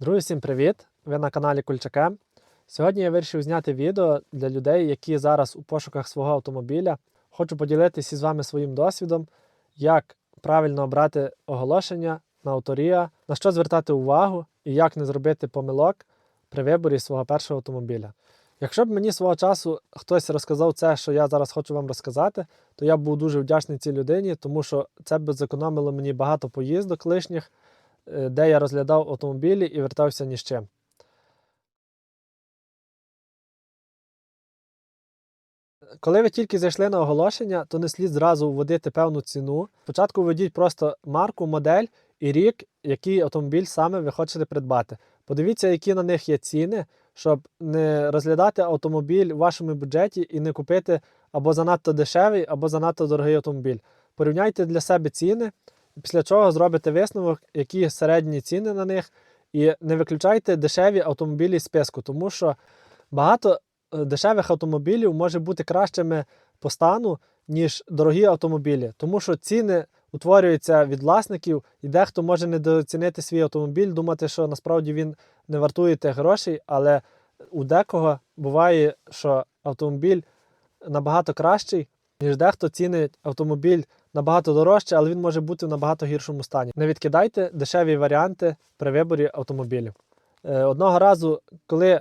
Друзі, всім привіт! Ви на каналі Кульчаке. Сьогодні я вирішив зняти відео для людей, які зараз у пошуках свого автомобіля. Хочу поділитися із вами своїм досвідом, як правильно обрати оголошення на авторія, на що звертати увагу і як не зробити помилок при виборі свого першого автомобіля. Якщо б мені свого часу хтось розказав це, що я зараз хочу вам розказати, то я був дуже вдячний цій людині, тому що це б зекономило мені багато поїздок лишніх, де я розглядав автомобілі і вертався ні з чим. Коли ви тільки зайшли на оголошення, то не слід зразу вводити певну ціну. Спочатку введіть просто марку, модель і рік, який автомобіль саме ви хочете придбати. Подивіться, які на них є ціни, щоб не розглядати автомобіль у вашому бюджеті і не купити або занадто дешевий, або занадто дорогий автомобіль. Порівняйте для себе ціни, після чого зробите висновок, які середні ціни на них, і не виключайте дешеві автомобілі з списку, тому що багато е, дешевих автомобілів може бути кращими по стану, ніж дорогі автомобілі, тому що ціни утворюються від власників, і дехто може недооцінити свій автомобіль, думати, що насправді він не вартує тих грошей, але у декого буває, що автомобіль набагато кращий, ніж дехто цінить автомобіль набагато дорожче, але він може бути в набагато гіршому стані. Не відкидайте дешеві варіанти при виборі автомобілів. Е, Одного разу, коли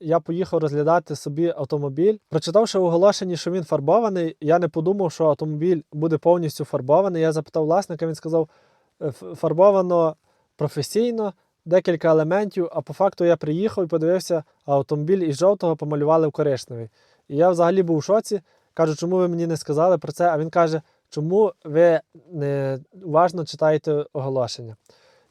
я поїхав розглядати собі автомобіль, прочитавши в оголошенні, що він фарбований, я не подумав, що автомобіль буде повністю фарбований. Я запитав власника, він сказав, «Е, фарбовано професійно, декілька елементів, а по факту я приїхав і подивився, а автомобіль із жовтого помалювали в коричневий. І я взагалі був у шоці. Кажу, чому ви мені не сказали про це? А він каже, чому ви не уважно читаєте оголошення.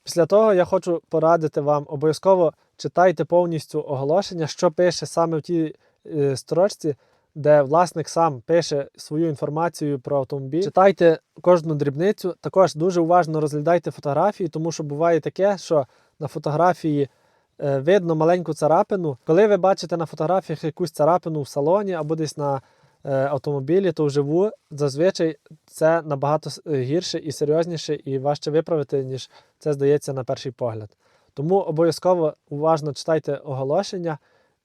Після того я хочу порадити вам обов'язково читайте повністю оголошення, що пише саме в тій е, строчці, де власник сам пише свою інформацію про автомобіль. Читайте кожну дрібницю. Також дуже уважно розглядайте фотографії, тому що буває таке, що на фотографії е, видно маленьку царапину. Коли ви бачите на фотографіях якусь царапину в салоні або десь на автомобілі, то вживу зазвичай це набагато е, гірше і серйозніше, і важче виправити, ніж це здається на перший погляд. Тому обов'язково уважно читайте оголошення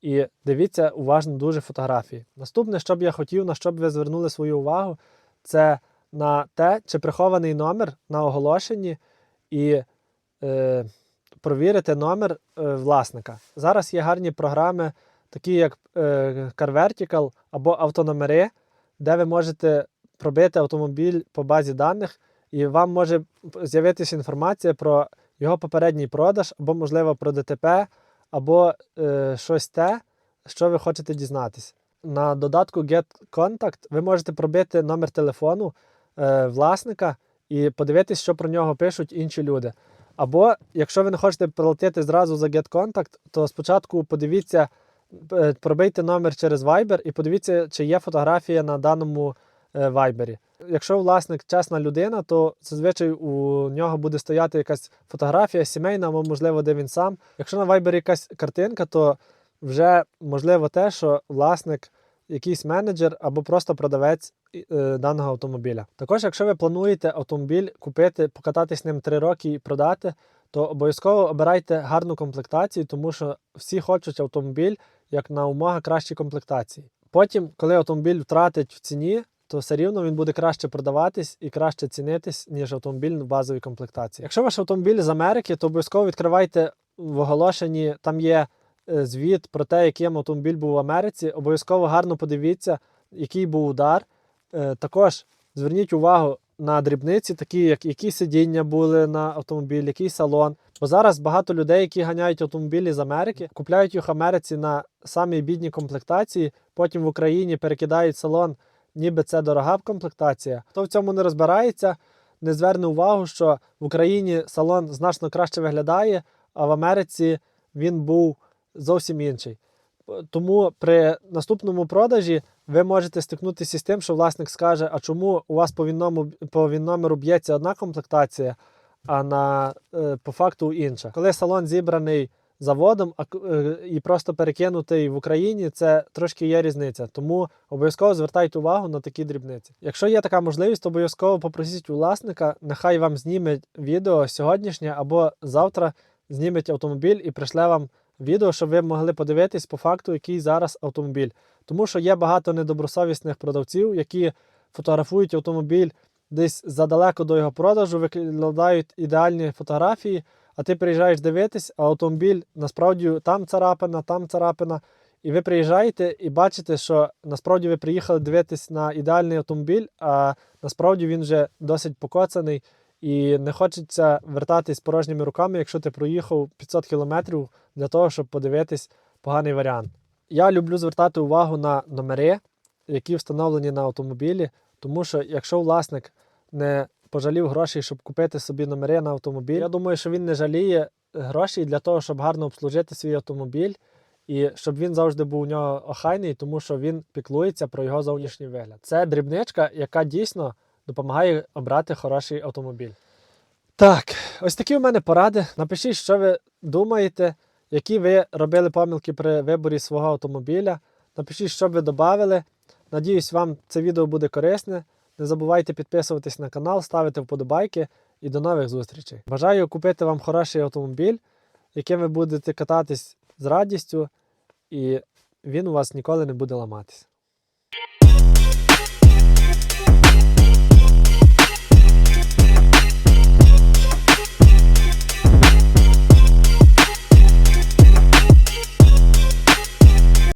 і дивіться уважно дуже фотографії. Наступне, що б я хотів, на що б ви звернули свою увагу, це на те, чи прихований номер на оголошенні, і е, провірити номер е, власника. Зараз є гарні програми, такі як е, CarVertical або автономери, де ви можете пробити автомобіль по базі даних, і вам може з'явитися інформація про його попередній продаж, або, можливо, про ДТП, або е, щось те, що ви хочете дізнатися. На додатку Get Contact ви можете пробити номер телефону е, власника і подивитись, що про нього пишуть інші люди. Або, якщо ви не хочете платити зразу за Get Contact, то спочатку подивіться, пробийте номер через Viber і подивіться, чи є фотографія на даному е, Viber. Якщо власник чесна людина, то зазвичай у нього буде стояти якась фотографія сімейна, або, можливо, де він сам. Якщо на Viber якась картинка, то вже можливо те, що власник якийсь менеджер або просто продавець е, даного автомобіля. Також, якщо ви плануєте автомобіль купити, покататись ним 3 роки і продати, то обов'язково обирайте гарну комплектацію, тому що всі хочуть автомобіль як на умога кращій комплектації. Потім, коли автомобіль втратить в ціні, то все рівно він буде краще продаватись і краще цінитись, ніж автомобіль в базовій комплектації. Якщо ваш автомобіль з Америки, то обов'язково відкривайте в оголошенні, там є е, звіт про те, яким автомобіль був в Америці. Обов'язково гарно подивіться, який був удар. Е, Також зверніть увагу на дрібниці, такі як які сидіння були на автомобілі, який салон. Бо зараз багато людей, які ганяють автомобілі з Америки, купляють їх в Америці на самій бідній комплектації, потім в Україні перекидають салон, ніби це дорога комплектація. Хто в цьому не розбирається, не зверне увагу, що в Україні салон значно краще виглядає, а в Америці він був зовсім інший. Тому при наступному продажі ви можете стикнутися з тим, що власник скаже, а чому у вас по вінному по вінномеру б'ється одна комплектація, а на е, по факту інша. Коли салон зібраний заводом е, і просто перекинутий в Україні, це трошки є різниця. Тому обов'язково звертайте увагу на такі дрібниці. Якщо є така можливість, то обов'язково попросіть у власника, нехай вам зніме відео сьогоднішнє або завтра знімуть автомобіль і пришле вам відео, щоб ви могли подивитись по факту, який зараз автомобіль. Тому що є багато недобросовісних продавців, які фотографують автомобіль десь задалеко до його продажу, викладають ідеальні фотографії, а ти приїжджаєш дивитись, а автомобіль насправді там царапина, там царапина. І ви приїжджаєте і бачите, що насправді ви приїхали дивитись на ідеальний автомобіль, а насправді він вже досить покоцаний. І не хочеться вертатись порожніми руками, якщо ти проїхав 500 кілометрів для того, щоб подивитись поганий варіант. Я люблю звертати увагу на номери, які встановлені на автомобілі, тому що якщо власник не пожалів грошей, щоб купити собі номери на автомобіль, я думаю, що він не жаліє грошей для того, щоб гарно обслужити свій автомобіль і щоб він завжди був у нього охайний, тому що він піклується про його зовнішній вигляд. Це дрібничка, яка дійсно допомагає обрати хороший автомобіль. Так, ось такі у мене поради. Напишіть, що ви думаєте, які ви робили помилки при виборі свого автомобіля. Напишіть, що ви додали. Надіюсь, вам це відео буде корисне. Не забувайте підписуватись на канал, ставити вподобайки і до нових зустрічей. Бажаю купити вам хороший автомобіль, яким ви будете кататись з радістю, і він у вас ніколи не буде ламатись.